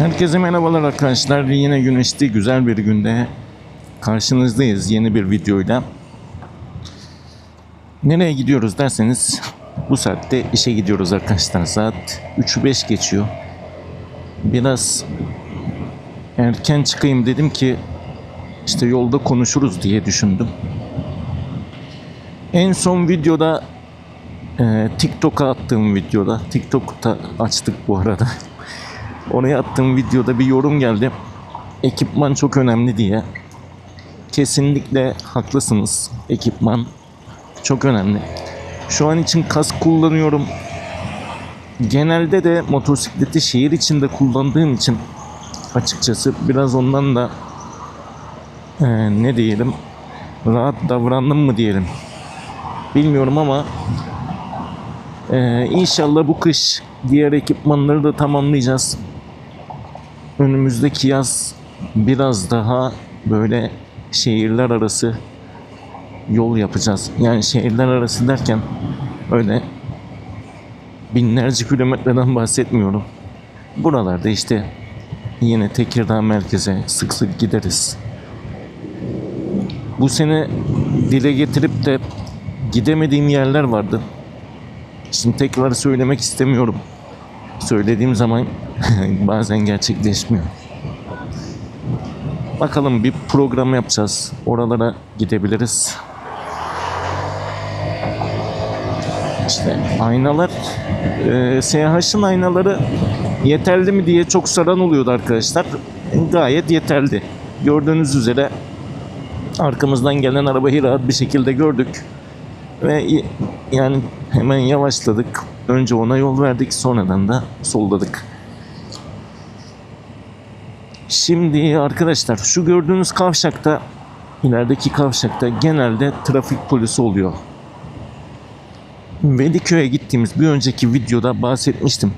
Herkese merhabalar arkadaşlar. Yine güneşli güzel bir günde karşınızdayız yeni bir videoyla. Nereye gidiyoruz derseniz bu saatte işe gidiyoruz arkadaşlar. Saat 3'ü 5 geçiyor. Biraz erken çıkayım dedim ki işte yolda konuşuruz diye düşündüm. En son videoda e, TikTok'a attığım videoda TikTok'ta açtık bu arada. Oraya attığım videoda bir yorum geldi. Ekipman çok önemli diye. Kesinlikle haklısınız. Ekipman çok önemli. Şu an için kask kullanıyorum. Genelde de motosikleti şehir içinde kullandığım için açıkçası biraz ondan da eee, ne diyelim rahat davrandım mı diyelim. Bilmiyorum ama eee, inşallah bu kış diğer ekipmanları da tamamlayacağız önümüzdeki yaz biraz daha böyle şehirler arası yol yapacağız. Yani şehirler arası derken öyle binlerce kilometreden bahsetmiyorum. Buralarda işte yine Tekirdağ merkeze sık sık gideriz. Bu sene dile getirip de gidemediğim yerler vardı. Şimdi tekrar söylemek istemiyorum söylediğim zaman bazen gerçekleşmiyor. Bakalım bir program yapacağız. Oralara gidebiliriz. İşte aynalar e, SH'ın aynaları yeterli mi diye çok soran oluyordu arkadaşlar. Gayet yeterli. Gördüğünüz üzere arkamızdan gelen arabayı rahat bir şekilde gördük. Ve yani hemen yavaşladık. Önce ona yol verdik sonradan da solladık. Şimdi arkadaşlar şu gördüğünüz kavşakta ilerideki kavşakta genelde trafik polisi oluyor. Veliköy'e gittiğimiz bir önceki videoda bahsetmiştim.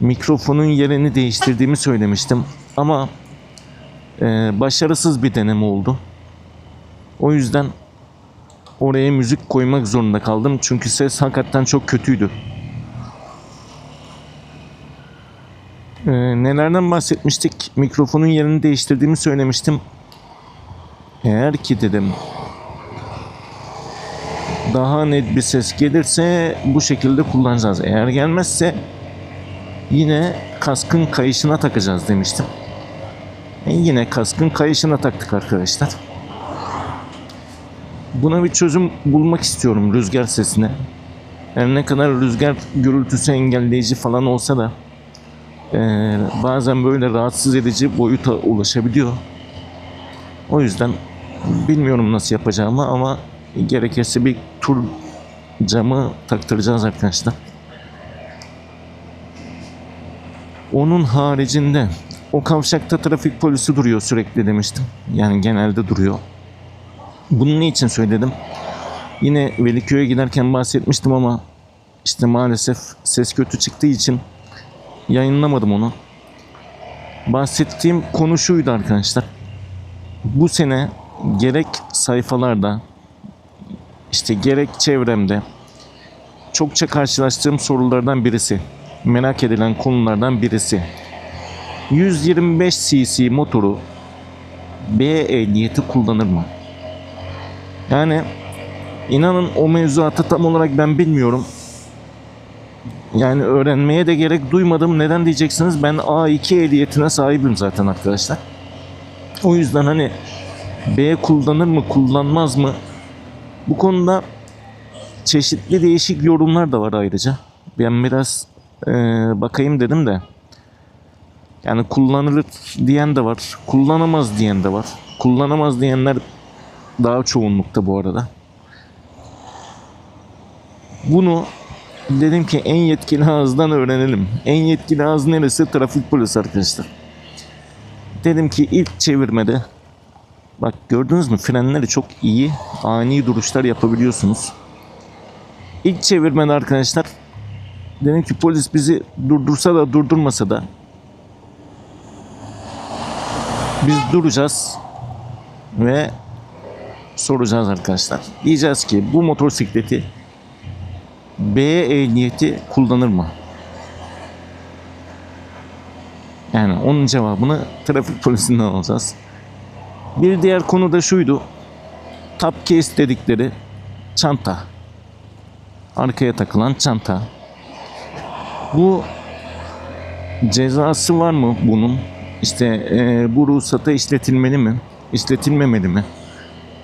Mikrofonun yerini değiştirdiğimi söylemiştim. Ama e, başarısız bir deneme oldu. O yüzden oraya müzik koymak zorunda kaldım. Çünkü ses hakikaten çok kötüydü. Ee, nelerden bahsetmiştik? Mikrofonun yerini değiştirdiğimi söylemiştim. Eğer ki dedim daha net bir ses gelirse bu şekilde kullanacağız. Eğer gelmezse yine kaskın kayışına takacağız demiştim. E, yine kaskın kayışına taktık arkadaşlar. Buna bir çözüm bulmak istiyorum rüzgar sesine. Yani ne kadar rüzgar gürültüsü engelleyici falan olsa da eee, bazen böyle rahatsız edici boyuta ulaşabiliyor. O yüzden bilmiyorum nasıl yapacağımı ama gerekirse bir tur camı taktıracağız arkadaşlar. Onun haricinde o kavşakta trafik polisi duruyor sürekli demiştim. Yani genelde duruyor. Bunu ne için söyledim? Yine Veliköy'e giderken bahsetmiştim ama işte maalesef ses kötü çıktığı için yayınlamadım onu. Bahsettiğim konu şuydu arkadaşlar. Bu sene gerek sayfalarda işte gerek çevremde çokça karşılaştığım sorulardan birisi. Merak edilen konulardan birisi. 125 cc motoru B ehliyeti kullanır mı? Yani inanın o mevzuatı tam olarak ben bilmiyorum. Yani öğrenmeye de gerek duymadım. Neden diyeceksiniz? Ben A2 ehliyetine sahibim zaten arkadaşlar. O yüzden hani B kullanır mı kullanmaz mı? Bu konuda çeşitli değişik yorumlar da var ayrıca. Ben biraz eee, bakayım dedim de. Yani kullanılır diyen de var. Kullanamaz diyen de var. Kullanamaz diyenler daha çoğunlukta bu arada. Bunu dedim ki en yetkili ağızdan öğrenelim. En yetkili ağız neresi? Trafik polisi arkadaşlar. Dedim ki ilk çevirmede bak gördünüz mü frenleri çok iyi ani duruşlar yapabiliyorsunuz. İlk çevirmede arkadaşlar dedim ki polis bizi durdursa da durdurmasa da biz duracağız ve soracağız arkadaşlar. Diyeceğiz ki bu motosikleti B ehliyeti kullanır mı? Yani onun cevabını trafik polisinden alacağız. Bir diğer konu da şuydu. Top case dedikleri çanta. Arkaya takılan çanta. Bu cezası var mı bunun? İşte e, bu ruhsata işletilmeli mi? İşletilmemeli mi?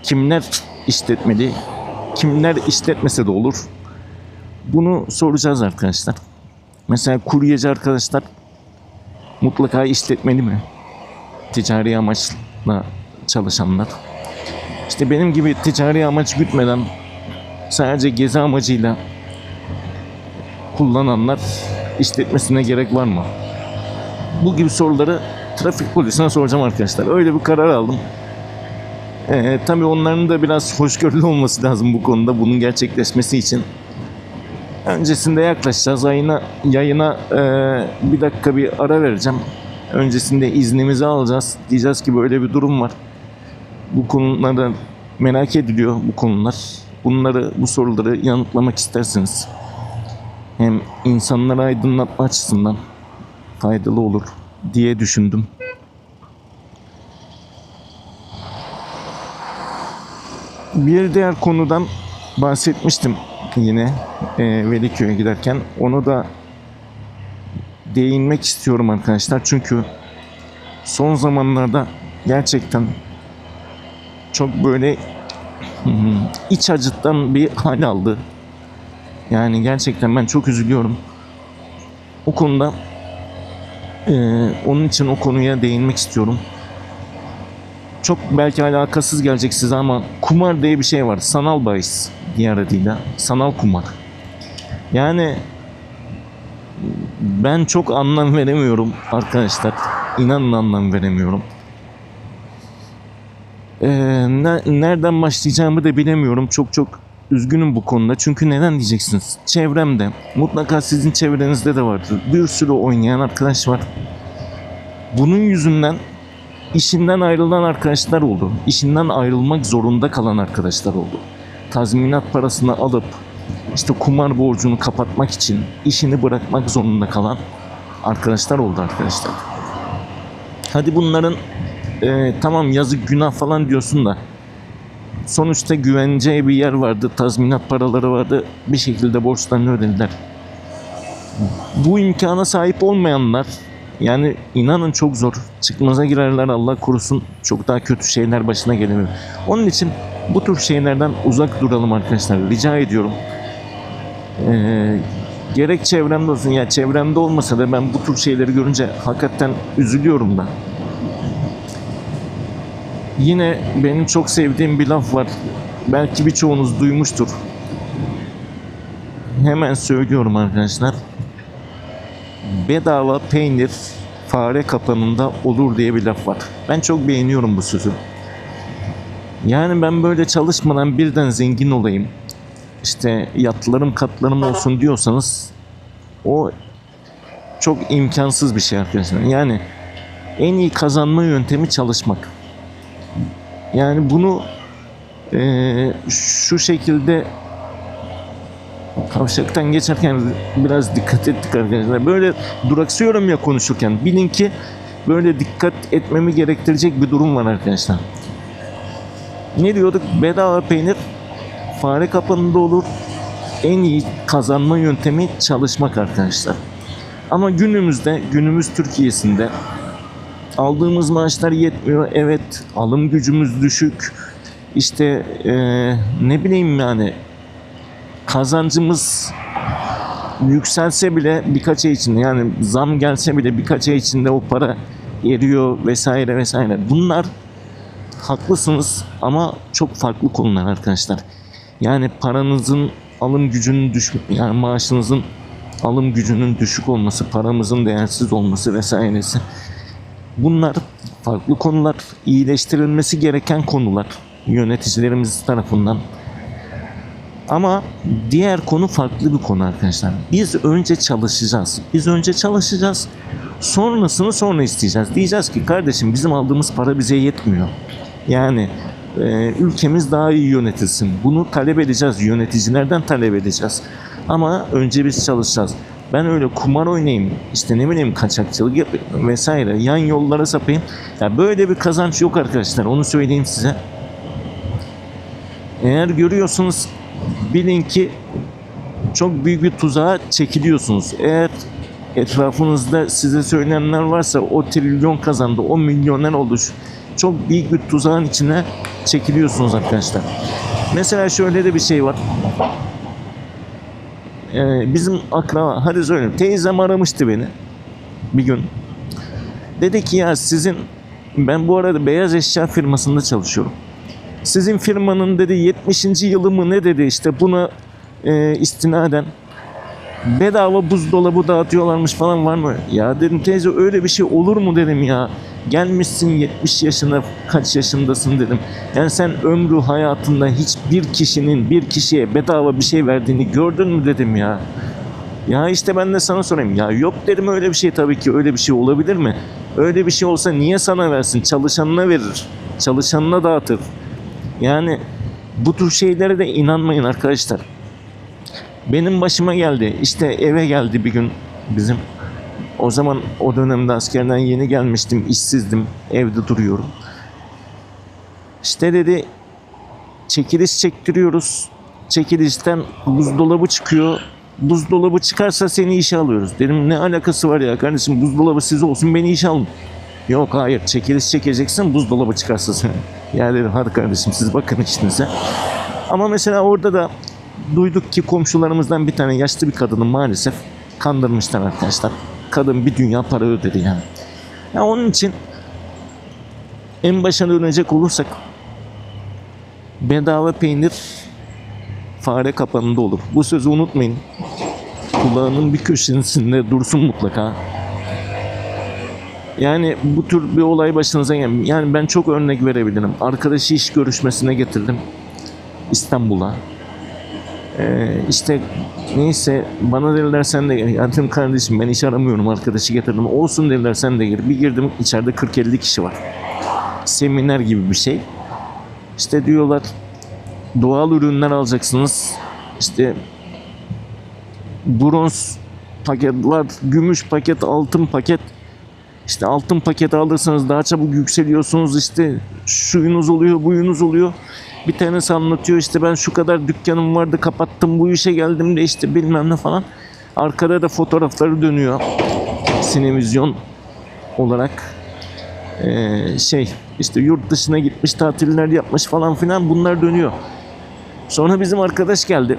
Kimler işletmeli? Kimler işletmese de olur? Bunu soracağız arkadaşlar. Mesela kuryeci arkadaşlar mutlaka işletmeli mi? Ticari amaçla çalışanlar. İşte benim gibi ticari amaç gütmeden sadece gezi amacıyla kullananlar işletmesine gerek var mı? Bu gibi soruları trafik polisine soracağım arkadaşlar. Öyle bir karar aldım. Ee, tabii onların da biraz hoşgörülü olması lazım bu konuda bunun gerçekleşmesi için. Öncesinde yaklaşacağız. Ayına, yayına e, bir dakika bir ara vereceğim. Öncesinde iznimizi alacağız. Diyeceğiz ki böyle bir durum var. Bu konularda merak ediliyor bu konular. Bunları, bu soruları yanıtlamak isterseniz hem insanları aydınlatma açısından faydalı olur diye düşündüm. Bir diğer konudan bahsetmiştim yine e, Veliköy'e giderken. Onu da değinmek istiyorum arkadaşlar. Çünkü son zamanlarda gerçekten çok böyle iç acıttan bir hal aldı. Yani gerçekten ben çok üzülüyorum. O konuda e, onun için o konuya değinmek istiyorum. Çok belki alakasız gelecek size ama kumar diye bir şey var. Sanal bahis diğer adıyla. Sanal kumar. Yani ben çok anlam veremiyorum arkadaşlar. İnanın anlam veremiyorum. Ee, ne- nereden başlayacağımı da bilemiyorum. Çok çok üzgünüm bu konuda. Çünkü neden diyeceksiniz? Çevremde, mutlaka sizin çevrenizde de vardır. Bir sürü oynayan arkadaş var. Bunun yüzünden işinden ayrılan arkadaşlar oldu. İşinden ayrılmak zorunda kalan arkadaşlar oldu. Tazminat parasını alıp işte kumar borcunu kapatmak için işini bırakmak zorunda kalan arkadaşlar oldu arkadaşlar. Hadi bunların e, tamam yazık günah falan diyorsun da sonuçta güveneceği bir yer vardı, tazminat paraları vardı. Bir şekilde borçlarını ödediler. Bu imkana sahip olmayanlar yani inanın çok zor. Çıkmaza girerler Allah korusun. Çok daha kötü şeyler başına gelebilir. Onun için bu tür şeylerden uzak duralım arkadaşlar. Rica ediyorum. Ee, gerek çevremde olsun ya çevremde olmasa da ben bu tür şeyleri görünce hakikaten üzülüyorum da. Yine benim çok sevdiğim bir laf var. Belki birçoğunuz duymuştur. Hemen söylüyorum arkadaşlar. Bedava peynir fare kapanında olur diye bir laf var. Ben çok beğeniyorum bu sözü. Yani ben böyle çalışmadan birden zengin olayım. İşte yatlarım katlarım olsun diyorsanız o çok imkansız bir şey arkadaşlar. Yani en iyi kazanma yöntemi çalışmak. Yani bunu eee, şu şekilde kavşaktan geçerken biraz dikkat ettik arkadaşlar. Böyle duraksıyorum ya konuşurken. Bilin ki böyle dikkat etmemi gerektirecek bir durum var arkadaşlar. Ne diyorduk? Bedava peynir fare kapanında olur. En iyi kazanma yöntemi çalışmak arkadaşlar. Ama günümüzde, günümüz Türkiye'sinde aldığımız maaşlar yetmiyor. Evet, alım gücümüz düşük. İşte eee, ne bileyim yani kazancımız yükselse bile birkaç ay içinde yani zam gelse bile birkaç ay içinde o para eriyor vesaire vesaire. Bunlar haklısınız ama çok farklı konular arkadaşlar. Yani paranızın alım gücünün düşük yani maaşınızın alım gücünün düşük olması, paramızın değersiz olması vesairesi. Bunlar farklı konular, iyileştirilmesi gereken konular yöneticilerimiz tarafından. Ama diğer konu farklı bir konu arkadaşlar. Biz önce çalışacağız. Biz önce çalışacağız. Sonrasını sonra isteyeceğiz. Diyeceğiz ki kardeşim bizim aldığımız para bize yetmiyor. Yani e, ülkemiz daha iyi yönetilsin. Bunu talep edeceğiz. Yöneticilerden talep edeceğiz. Ama önce biz çalışacağız. Ben öyle kumar oynayayım, işte ne bileyim kaçakçılık yapayım vesaire, yan yollara sapayım. Ya böyle bir kazanç yok arkadaşlar, onu söyleyeyim size. Eğer görüyorsunuz bilin ki çok büyük bir tuzağa çekiliyorsunuz. Eğer etrafınızda size söylenenler varsa o trilyon kazandı, o milyoner oldu. Çok büyük bir tuzağın içine çekiliyorsunuz arkadaşlar. Mesela şöyle de bir şey var. Ee, bizim akraba, hadi söyleyeyim, teyzem aramıştı beni bir gün. Dedi ki ya sizin, ben bu arada beyaz eşya firmasında çalışıyorum. Sizin firmanın dedi 70. yılı mı ne dedi işte buna e, istinaden bedava buzdolabı dağıtıyorlarmış falan var mı? Ya dedim teyze öyle bir şey olur mu dedim ya. Gelmişsin 70 yaşına kaç yaşındasın dedim. Yani sen ömrü hayatında hiçbir kişinin bir kişiye bedava bir şey verdiğini gördün mü dedim ya. Ya işte ben de sana sorayım. Ya yok dedim öyle bir şey tabii ki öyle bir şey olabilir mi? Öyle bir şey olsa niye sana versin? Çalışanına verir. Çalışanına dağıtır. Yani bu tür şeylere de inanmayın arkadaşlar. Benim başıma geldi. İşte eve geldi bir gün bizim. O zaman o dönemde askerden yeni gelmiştim. işsizdim. Evde duruyorum. İşte dedi çekiliş çektiriyoruz. Çekilişten buzdolabı çıkıyor. Buzdolabı çıkarsa seni işe alıyoruz. Dedim ne alakası var ya kardeşim buzdolabı size olsun beni işe alın. Yok hayır çekiliş çekeceksin buzdolabı çıkarsa sen. Ya dedim hadi kardeşim siz bakın işinize. Ama mesela orada da duyduk ki komşularımızdan bir tane yaşlı bir kadını maalesef kandırmışlar arkadaşlar. Kadın bir dünya para ödedi yani. Ya onun için en başa dönecek olursak bedava peynir fare kapanında olur. Bu sözü unutmayın. Kulağının bir köşesinde dursun mutlaka. Yani bu tür bir olay başınıza gel. Yani ben çok örnek verebilirim. Arkadaşı iş görüşmesine getirdim. İstanbul'a. Ee, işte neyse bana dediler sen de gel. Ya dedim kardeşim ben iş aramıyorum arkadaşı getirdim. Olsun dediler sen de gir. Bir girdim içeride 40-50 kişi var. Seminer gibi bir şey. İşte diyorlar doğal ürünler alacaksınız. İşte bronz paket var, gümüş paket, altın paket. İşte altın paketi alırsanız daha çabuk yükseliyorsunuz. İşte şuyunuz oluyor, buyunuz oluyor. Bir tanesi anlatıyor işte ben şu kadar dükkanım vardı kapattım bu işe geldim de işte bilmem ne falan. Arkada da fotoğrafları dönüyor. Sinevizyon olarak Ee, şey işte yurt dışına gitmiş tatiller yapmış falan filan bunlar dönüyor. Sonra bizim arkadaş geldi.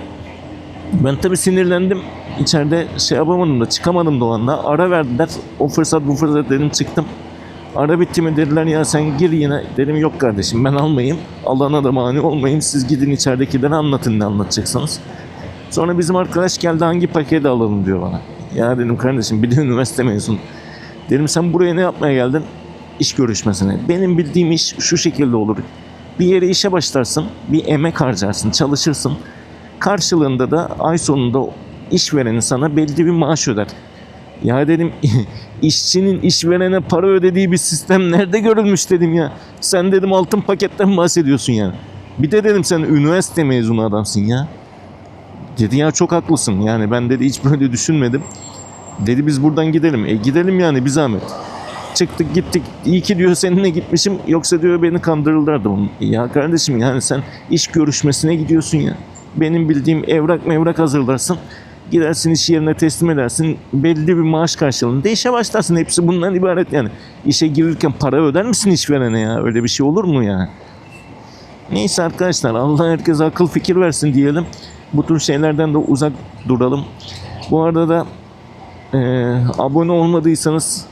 Ben tabii sinirlendim. İçeride şey yapamadım da çıkamadım da. Ara verdiler. O fırsat bu fırsat dedim çıktım. Ara bitti mi dediler ya sen gir yine. Dedim yok kardeşim ben almayayım. Alana da mani olmayın. Siz gidin içeridekilere anlatın ne anlatacaksınız. Sonra bizim arkadaş geldi hangi paketi alalım diyor bana. Ya dedim kardeşim bir de üniversite mezun. Dedim sen buraya ne yapmaya geldin? İş görüşmesine. Benim bildiğim iş şu şekilde olur. Bir yere işe başlarsın, bir emek harcarsın, çalışırsın. Karşılığında da ay sonunda işvereni sana belli bir maaş öder. Ya dedim işçinin işverene para ödediği bir sistem nerede görülmüş dedim ya. Sen dedim altın paketten bahsediyorsun ya. Bir de dedim sen üniversite mezunu adamsın ya. Dedi ya çok haklısın yani ben dedi hiç böyle düşünmedim. Dedi biz buradan gidelim. E gidelim yani bir zahmet. Çıktık gittik. İyi ki diyor seninle gitmişim. Yoksa diyor beni kandırırlardı. Ya kardeşim yani sen iş görüşmesine gidiyorsun ya. Benim bildiğim evrak mevrak hazırlarsın. Gidersin iş yerine teslim edersin. Belli bir maaş karşılığında işe başlarsın. Hepsi bundan ibaret yani. İşe girirken para öder misin işverene ya? Öyle bir şey olur mu ya? Neyse arkadaşlar Allah herkese akıl fikir versin diyelim. Bu tür şeylerden de uzak duralım. Bu arada da e, abone olmadıysanız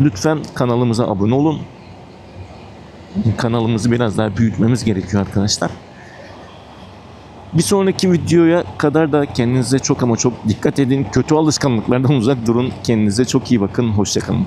lütfen kanalımıza abone olun. Kanalımızı biraz daha büyütmemiz gerekiyor arkadaşlar. Bir sonraki videoya kadar da kendinize çok ama çok dikkat edin. Kötü alışkanlıklardan uzak durun. Kendinize çok iyi bakın. Hoşçakalın.